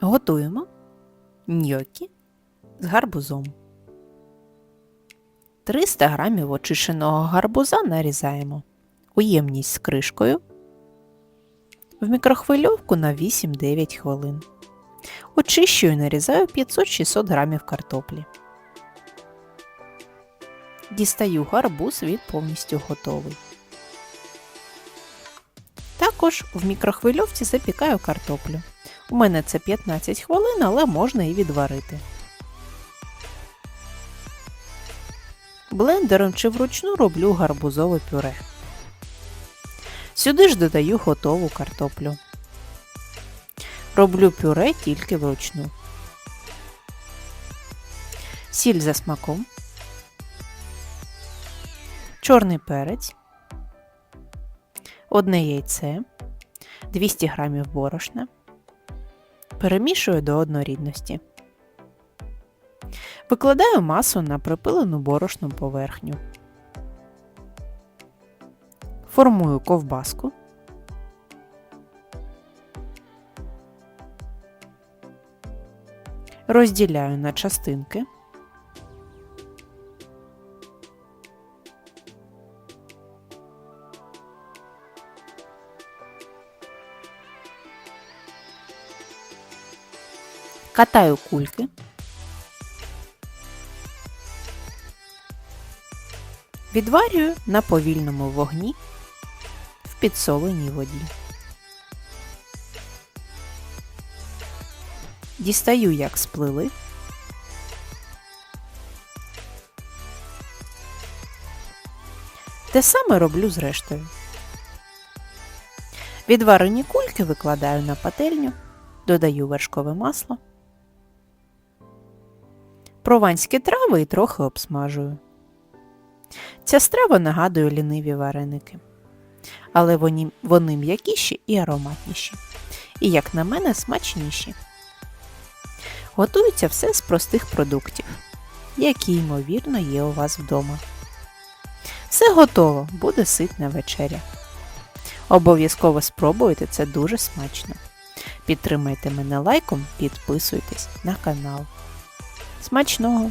Готуємо ньокі з гарбузом. 300 грамів очищеного гарбуза нарізаємо у ємність з кришкою в мікрохвильовку на 8-9 хвилин. Очищую і нарізаю 500-600 грамів картоплі. Дістаю гарбуз, він повністю готовий. Також в мікрохвильовці запікаю картоплю. У мене це 15 хвилин, але можна і відварити. Блендером чи вручну роблю гарбузове пюре. Сюди ж додаю готову картоплю. Роблю пюре тільки вручну. Сіль за смаком. Чорний перець. Одне яйце. 200 г борошна. Перемішую до однорідності. Викладаю масу на припилену борошну поверхню. Формую ковбаску. Розділяю на частинки. Катаю кульки. Відварюю на повільному вогні в підсоленій воді. Дістаю, як сплили. Те саме роблю з рештою. Відварені кульки викладаю на пательню, додаю вершкове масло, прованські трави і трохи обсмажую. Ця страва нагадує ліниві вареники, але вони, вони м'якіші і ароматніші, і, як на мене, смачніші. Готується все з простих продуктів, які, ймовірно, є у вас вдома. Все готово, буде ситна вечеря. Обов'язково спробуйте це дуже смачно. Підтримайте мене лайком, підписуйтесь на канал. Смачного!